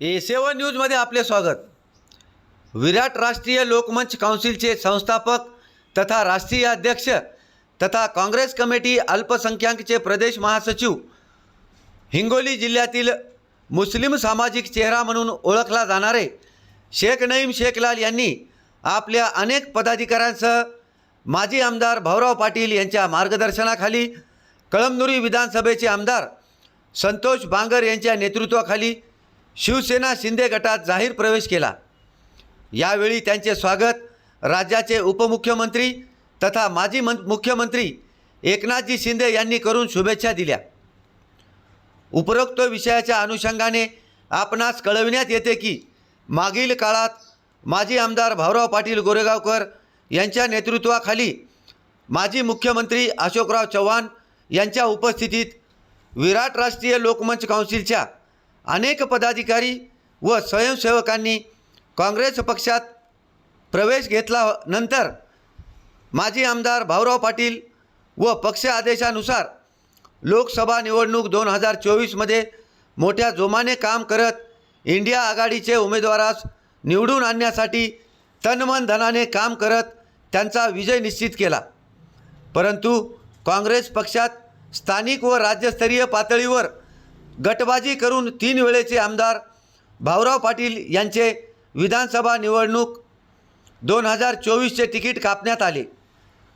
ए सेवन न्यूजमध्ये आपले स्वागत. विराट राष्ट्रीय लोकमंच काउन्सिलचे संस्थापक तथा राष्ट्रीय अध्यक्ष तथा काँग्रेस कमिटी अल्पसंख्याकचे प्रदेश महासचिव हिंगोली जिल्ह्यातील मुस्लिम सामाजिक चेहरा म्हणून ओळखला जाणारे शेख नईम शेखलाल यांनी आपल्या अनेक पदाधिकाऱ्यांसह माजी आमदार भाऊराव पाटील यांच्या मार्गदर्शनाखाली कळमनुरी विधानसभेचे आमदार संतोष बांगर यांच्या नेतृत्वाखाली शिवसेना शिंदे गटात जाहीर प्रवेश केला. यावेळी त्यांचे स्वागत राज्याचे उपमुख्यमंत्री तथा माजी मन मुख्यमंत्री एकनाथजी शिंदे यांनी करून शुभेच्छा दिल्या. उपरोक्त विषयाच्या अनुषंगाने आपणास कळविण्यात येते की मागील काळात माजी आमदार भाऊराव पाटील गोरेगावकर यांच्या नेतृत्वाखाली माजी मुख्यमंत्री अशोकराव चव्हाण यांच्या उपस्थितीत विराट राष्ट्रीय लोकमंच काउन्सिलच्या अनेक पदाधिकारी व स्वयंसेवकांनी काँग्रेस पक्षात प्रवेश घेतला नंतर माजी आमदार भाऊराव पाटील व पक्ष आदेशानुसार लोकसभा निवडणूक दोन हजार चोवीसमध्ये मोठ्या जोमाने काम करत इंडिया आघाडीचे उमेदवारास निवडून आणण्यासाठी तनमन धनाने काम करत त्यांचा विजय निश्चित केला. परंतु काँग्रेस पक्षात स्थानिक व राज्यस्तरीय पातळीवर गटबाजी करून तीन वेळेचे आमदार भाऊराव पाटील यांचे विधानसभा निवडणूक दोन हजार चोवीसचे तिकीट कापण्यात आले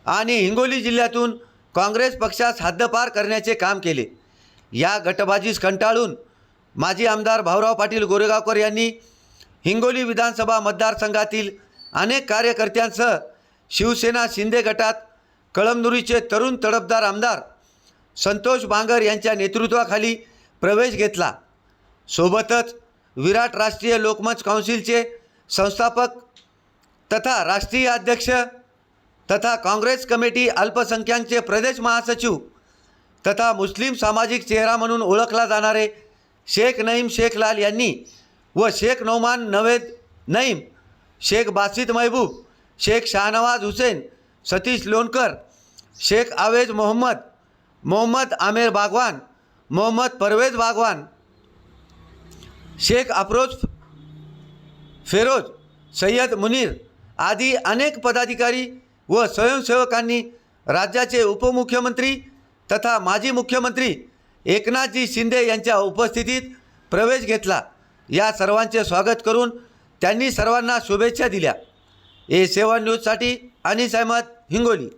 आणि हिंगोली जिल्ह्यातून काँग्रेस पक्षास हद्दपार करण्याचे काम केले. या गटबाजीस कंटाळून माजी आमदार भाऊराव पाटील गोरेगावकर यांनी हिंगोली विधानसभा मतदारसंघातील अनेक कार्यकर्त्यांसह शिवसेना शिंदे गटात कळमनुरीचे तरुण तडफदार आमदार संतोष बांगर यांच्या नेतृत्वाखाली प्रवेश घेतला. सोबतच विराट राष्ट्रीय लोकमत काउन्सिलचे संस्थापक तथा राष्ट्रीय अध्यक्ष तथा काँग्रेस कमिटी अल्पसंख्याकचे प्रदेश महासचिव तथा मुस्लिम सामाजिक चेहरा म्हणून ओळखला जाणारे शेख नईम शेखलाल यांनी व शेख नौमान नवेद नईम शेख बासित महबूब शेख शाहनवाज हुसेन सतीश लोणकर शेख आवेज मोहम्मद मोहम्मद आमेर बागवान मोहम्मद परवेज बागवान शेख अफरोज फेरोज सय्यद मुनीर आदी अनेक पदाधिकारी व स्वयंसेवकांनी राज्याचे उपमुख्यमंत्री तथा माजी मुख्यमंत्री एकनाथजी शिंदे यांच्या उपस्थितीत प्रवेश घेतला. या सर्वांचे स्वागत करून त्यांनी सर्वांना शुभेच्छा दिल्या. ए सेवन न्यूजसाठी अनिस अहमद हिंगोली.